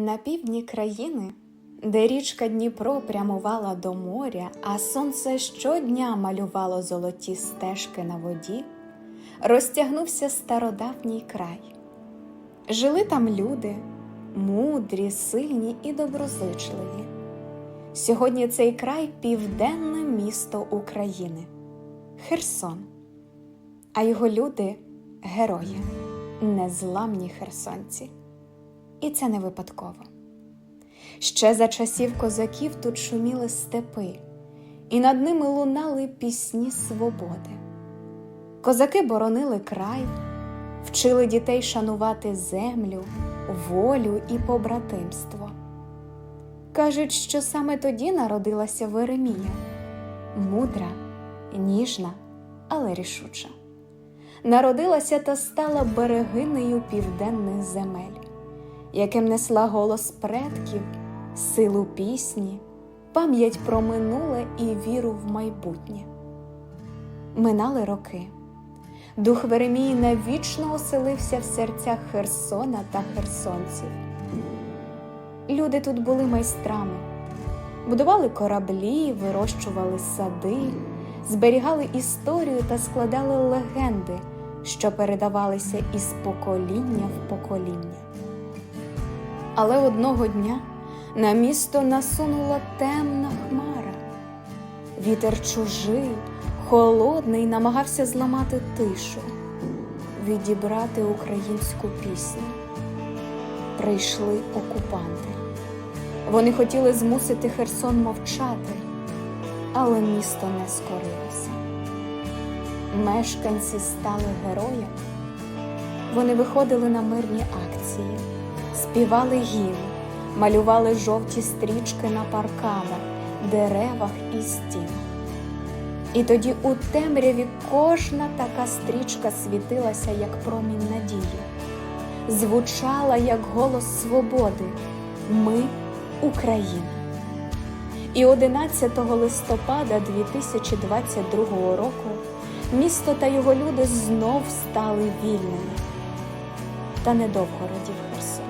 На півдні країни, де річка Дніпро прямувала до моря, а сонце щодня малювало золоті стежки на воді, розтягнувся стародавній край. Жили там люди, мудрі, сильні і доброзичливі. Сьогодні цей край південне місто України Херсон, а його люди герої, незламні херсонці. І це не випадково. Ще за часів козаків тут шуміли степи, і над ними лунали пісні свободи. Козаки боронили край, вчили дітей шанувати землю, волю і побратимство. Кажуть, що саме тоді народилася Веремія, мудра, ніжна, але рішуча. Народилася та стала берегинею південних земель яким несла голос предків, силу пісні, пам'ять про минуле і віру в майбутнє. Минали роки. Дух Веремії навічно оселився в серцях Херсона та херсонців. Люди тут були майстрами, будували кораблі, вирощували сади, зберігали історію та складали легенди, що передавалися із покоління в покоління. Але одного дня на місто насунула темна хмара. Вітер чужий, холодний, намагався зламати тишу, відібрати українську пісню. Прийшли окупанти. Вони хотіли змусити Херсон мовчати, але місто не скорилося. Мешканці стали героями. Вони виходили на мирні акції співали гімн, малювали жовті стрічки на парканах, деревах і стінах. І тоді у темряві кожна така стрічка світилася, як промінь надії, звучала як голос свободи Ми Україна. І 11 листопада 2022 року місто та його люди знов стали вільними. Та недовго радів Херсон.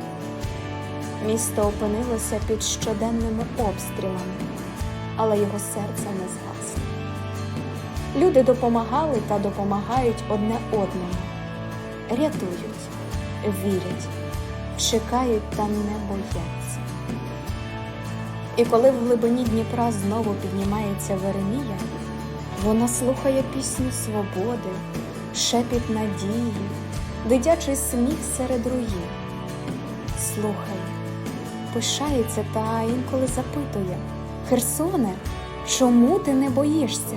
Місто опинилося під щоденними обстрілами, але його серце не згасло. Люди допомагали та допомагають одне одному, рятують, вірять, чекають та не бояться. І коли в глибині Дніпра знову піднімається Веремія, вона слухає пісню свободи, шепіт надії, дитячий сміх серед руїн. Слухає пишається та інколи запитує Херсоне, чому ти не боїшся?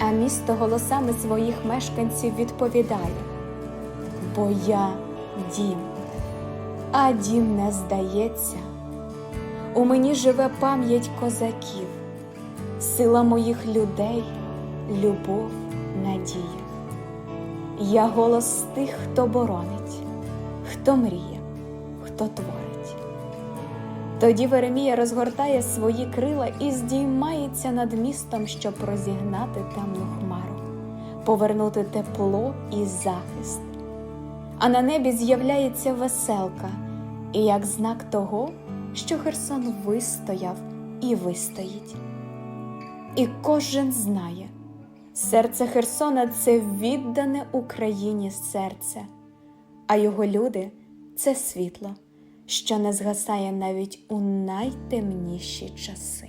А місто голосами своїх мешканців відповідає: Бо я дім, а дім не здається. У мені живе пам'ять козаків, сила моїх людей, любов, надія. Я голос тих, хто боронить, хто мріє, хто творить. Тоді Веремія розгортає свої крила і здіймається над містом, щоб розігнати темну хмару, повернути тепло і захист. А на небі з'являється веселка, і як знак того, що Херсон вистояв і вистоїть. І кожен знає, серце Херсона це віддане Україні серце, а його люди це світло що не згасає навіть у найтемніші часи.